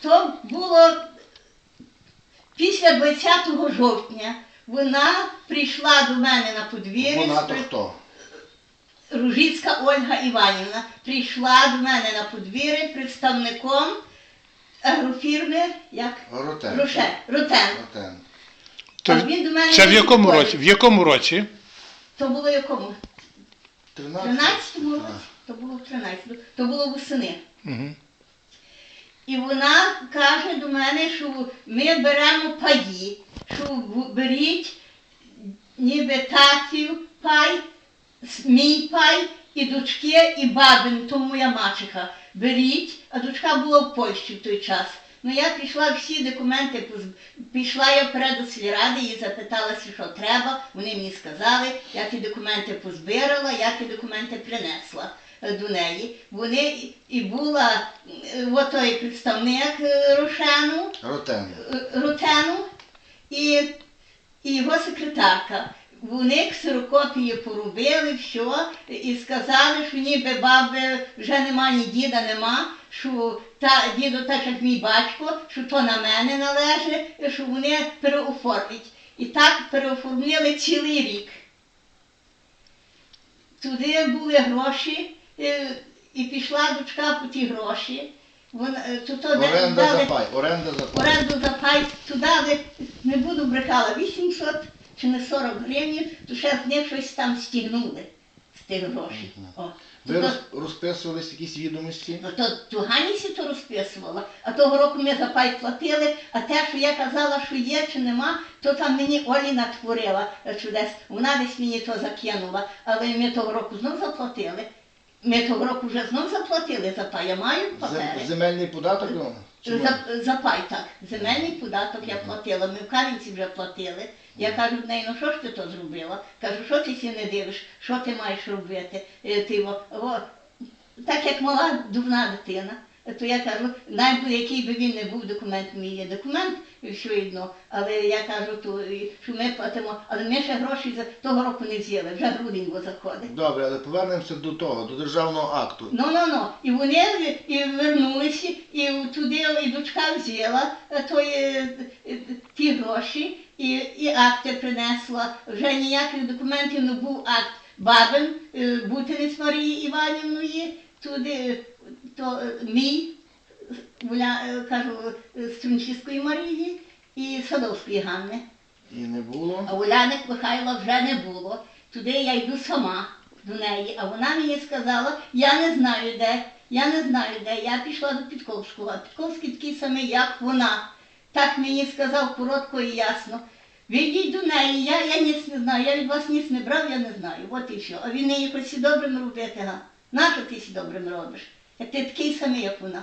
То було після 20 жовтня. Вона прийшла до мене на подвір'я. Вона то хто? Ружицька Ольга Іванівна прийшла до мене на подвір'я представником агрофірми як Ротен. Роше, Ротен. Ротен. А він до мене це в якому підходить. році? В якому році? То було в якому? 13? 13-му році? А. То було в 13-му. То було восени. Угу. І вона каже до мене, що ми беремо паї, що беріть ніби татів пай, мій пай, і дочки, і бабин, то моя мачеха. Беріть, а дочка була в Польщі в той час. Ну я пішла всі документи, пішла я вперед до сільради і запиталася, що треба. Вони мені сказали, я ті документи позбирала, я ті документи принесла е, до неї. Вони і- була е, от той представник е, Рошену, Ротен. е, і, і його секретарка. Вони ксерокопії поробили, все, і сказали, що ніби баби вже нема, ні діда нема, що та діду, так як мій батько, що то на мене належить, що вони переоформлять. І так переоформили цілий рік. Туди були гроші, е, і пішла дочка по ті гроші. Вона, е, то, то Оренда дали- за пай. Оренда за пай. оренду за пай туди, не буду брехала, 800 чи не 40 гривень, то ще з них щось там стігнули тих грошей. О. Ви То- роз- розписувались якісь відомості? Ну то Туганісі то розписувала, а того року ми за пай платили, а те, що я казала, що є чи нема, то там мені Олі натворила е, чудес. Вона десь мені то закинула, але ми того року знов заплатили. Ми того року вже знов заплатили за пай, я маю папери. Земельний податок? ну? За, за пай так. Земельний податок я платила, ми в Кам'янці вже платили. Я кажу в неї, ну що ж ти то зробила? Кажу, що ти сі не дивиш, що ти маєш робити? Е, Ти, о, о, так як мала дурна дитина, то я кажу, навіть який би він не був документ, мій є документ, все одно, але я кажу, то, що ми платимо, але ми ще гроші за того року не взяли, вже грудень бо заходить. Добре, але повернемося до того, до державного акту. Ну, ну, ну. І вони і вернулися, і туди і дочка взяла е, тої, е, е, ті гроші, і, і акти принесла. Вже ніяких документів не був акт бабин, е, бутинець Марії Іванівної, туди е, то е, мій, е, кажу, Струнчиської Марії і Садовської Ганни. І не було. А Уляник Михайла вже не було. Туди я йду сама до неї, а вона мені сказала, я не знаю де, я не знаю де. Я пішла до Підковського, а Підковський такий самий, як вона. Так мені сказав коротко і ясно. Ви йдіть до неї, я, я ніц не знаю, я від вас ніц не брав, я не знаю. От і все. А він неї хоч і добрим робити, га? Нащо ти сі добрим робиш? Як ти такий самий, як вона.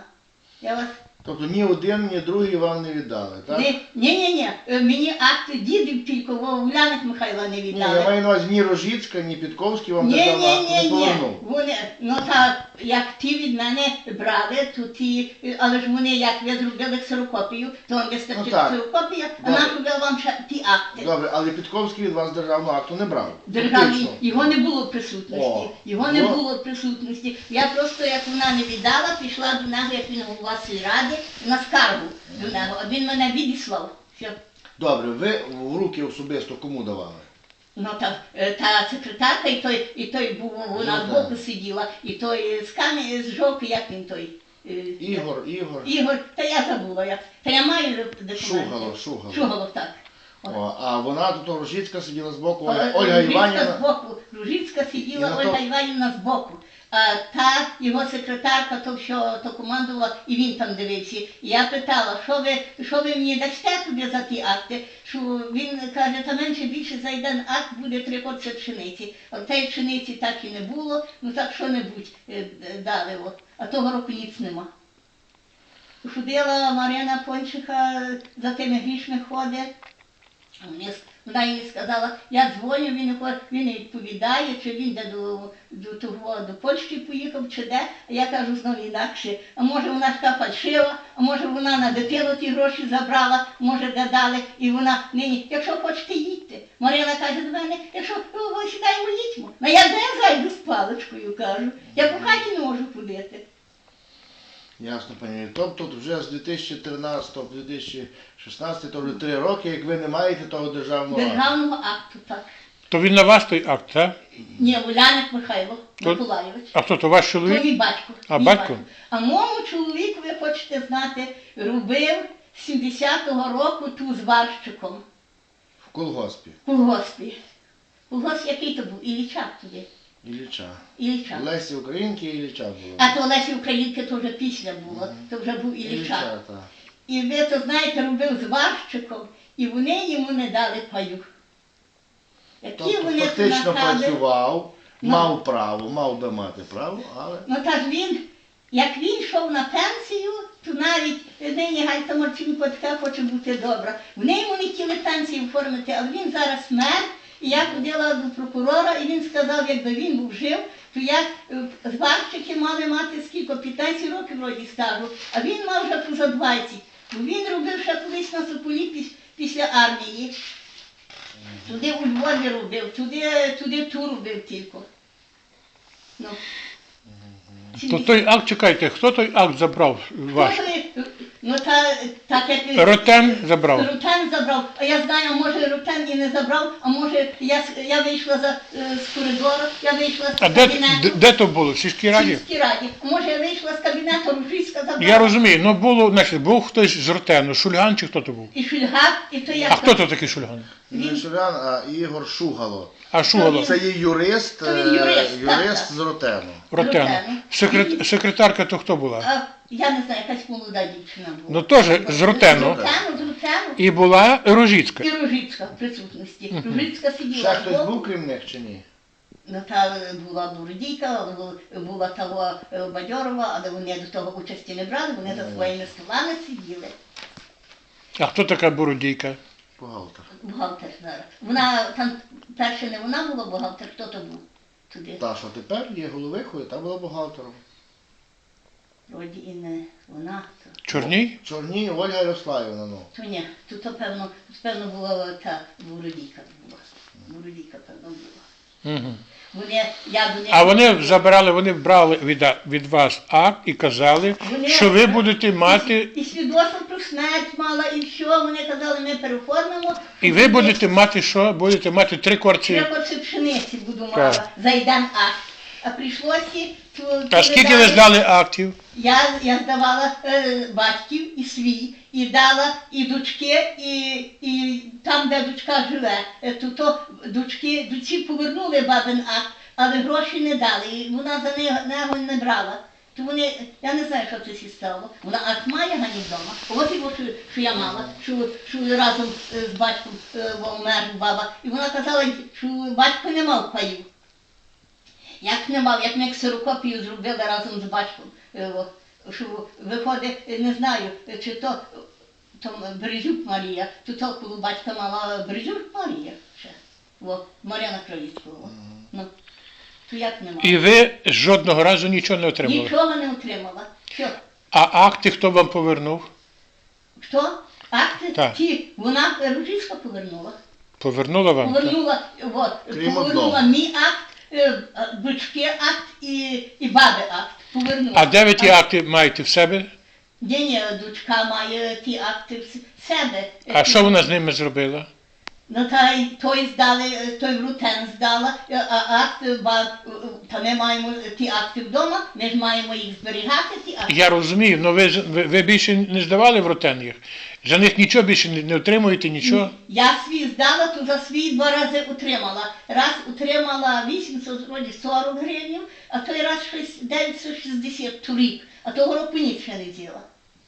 Я вас Тобто ні один, ні другий вам не віддали, так? ні, ні, ні, ні. Е, Мені акти дідів тільки во Уляник Михайла не Ні, віддали. я маю на увазі ні Рожицька, ні Підковський вам Ні, державного ні, ні, не ні. повернув. Вони, ну та як ті від мене брали, то ті, але ж вони як ви зробили ксерокопію, то вам вистачить Ну, так. ксерокопія, а Добре. нам робили вам ще акти. Добре, але Підковський від вас державного акту не брав. Державні, Фактично. його не було присутності. О, його не ну. було присутності. Я просто, як вона не віддала, пішла до нього, як він голова сільради, на скаргу до нього. А він мене відіслав. Що Добре, ви в руки особисто кому давали? Ну та, е, та секретарка, і той, і той був, вона Ну, збоку сиділа, і той з камінь з жовки, як він той. е, Ігор, Ігор. Ігор, та я забула як. Та я маю документи. Шугало, Шугало. Шугало, так. О, а вона тут Рожицька сиділа збоку, О, Ольга, Ольга Іванівна. збоку, Ружицька сиділа, І Ольга Іванівна збоку. А та його секретарка, то що то командувала, і він там дивився. І я питала, що ви, що ви мені дасте туди за ті акти? Що він каже, та менше більше за один акт буде три коці пшениці. А тієї пшениці так і не було, ну так що-небудь е, е, дали. От. А того року ніц нема. Ходила Марина Пончиха за тими грішми ходить. А Вона їй сказала, я дзвоню, він, не відповідає, чи він де до, до, того, до Польщі поїхав, чи де. А я кажу знову інакше. А може вона така фальшива, а може вона на дитину ті гроші забрала, може де дали, і вона нині, якщо хочете, їдьте. Марина каже до мене, якщо ви сідаємо, їдьмо. Ну я де зайду з паличкою, кажу. Я по хаті не можу ходити. Ясно, пані. Тобто вже з 2013 по 2016, то вже три роки, як ви не маєте того державного акту. Державного акту, так. То він на вас той акт, так? Ні, Уляник Михайло То- Миколайович. А хто то ваш То чоловік? мій батько. А, мій батько? А моєму чоловік, ви хочете знати, робив з 70-го року ту з варщиком В колгоспі. в колгоспі. Колгосп який то був? Іллічак тоді. Ілліча. Іллічак. Лесі Українки і Ілліча було. А то Лесі Українки то вже після було, то вже був Іллічак. Ілліча, так. І ви то знаєте, робив з варщиком, і вони йому не дали паю. Які Тобто вони фактично накази- працював, Ну. мав право, мав би мати право, але Ну та ж він, як він йшов на пенсію, то навіть нині Гальта Марченко така хоче бути добра. В неї вони хотіли пенсію оформити, але він зараз смерть. І я ходила до прокурора, і він сказав, якби він був жив, то як е, зварщики мали мати скільки, 15 років вроді стажу, а він мав вже поза 20. Бо він робив ще колись на Соколі піс- після армії. Туди у Львові робив, туди, туди ту робив тільки. Ну. То той акт, чекайте, хто той акт забрав ваш? Може, Ну та так як Ротен забрав. Рутен забрав. А я знаю, може Рутен і не забрав, а може я, я вийшла за, е, з коридору, я вийшла з А де, кабінету. де, де то було? В сільській в раді? сільській раді. А може я вийшла з кабінету, Ружицька забрала. Я розумію, ну було, значить, був хтось з Ротену, Шульган чи хто то був? І Шульга, і то я. А хто то такий Шульган? не Він- Шулян, а Ігор Шугало. А Шугало? Це є юрист, То він е, юрист, юрист так. з Ротену. Ротену. Ротену. Секрет, секретарка то хто була? Я не знаю, якась молода дівчина була. Ну теж з. Рутену, з Рутену. І була Рожіцька. І Ружицька в присутності. Ружицька сиділа. Ще хтось збоку. був крім них чи ні? Ну, та була Бурдійка, була того е, Бадьорова, але вони до того участі не брали, вони за своїми столами сиділи. А хто така Бородійка? Бухгалтер. Бухгалтер зараз. Вона там перше не вона була бухгалтер, хто то був туди. Та, що тепер є головихою, та була бухгалтером. Вроді і не вона, то, Чорній? Чорні Ольга Ярославівна, ну. то ні, то, то певно, певно була та Бурдійка була. Бурдійка, певно, була. Угу. Вони, я до них... А вони забирали, вони брали від, від вас акт і казали, Вони- що ви будете мати, І свідоцтво про смерть мала, і що, вони казали, ми переформимо. і ви будете мати що? Будете мати три корці. Треба це пшениці буду Так. мала, зайдем акт. А прийшлося, то, А скільки ви здали актів? Я, я здавала е, батьків і свій, і дала і дочки, і, і там, де дочка живе, е, то, то дочки, дочці повернули бабин акт, але гроші не дали, і вона за нього, не брала. То вони, я не знаю, що це стало. Вона акт має гані вдома. От його, що, що я мала, що, що разом е, з батьком е, вмер баба. І вона казала, що батько не мав паїв. Як не мав, як ми ксерокопію зробили разом з батьком. Е, Що виходить, не знаю, чи то, то Березюк Марія, то то коло батька мала Березюк Марія ще. О, Мар'яна Кравіцького. Ну, то як не? І ви жодного разу нічого не отримали. Нічого не отримала. Що? А акти хто вам повернув? Хто? Акти Так. ті, вона Ружицька повернула. Повернула вам? Повернула, от, Крім повернула одного. мій акт, е, е, дочки акт і, і баби акт. А де ви ті акти маєте в себе? День дочка має ті акти в себе. А що вона з ними зробила? Ну, та й той здали, е, той в рутен здала, е, а акт, е, ба, е, е, та ми маємо ті акти вдома, ми ж маємо їх зберігати, ті акти. Я розумію, але ви, ж- ви, ви більше не здавали в ротен їх. За них нічого більше не, не отримуєте, нічого. Я свій здала, то за свій два рази утримала. Раз утримала 800, вроді 40 гривень, а той раз щось 960 торік, а того року ніч ще не діла.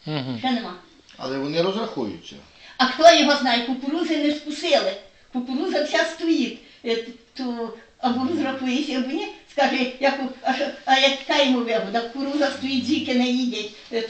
Угу. Ще нема. Але вони розрахуються. А хто його знає, кукурузи не скусили. Кукуруза вся стоїть. Е, То або розрахуєшся, або ні. Скаже, як, а, а яка йому вигода? Кукуруза стоїть, діки не їдять. Е,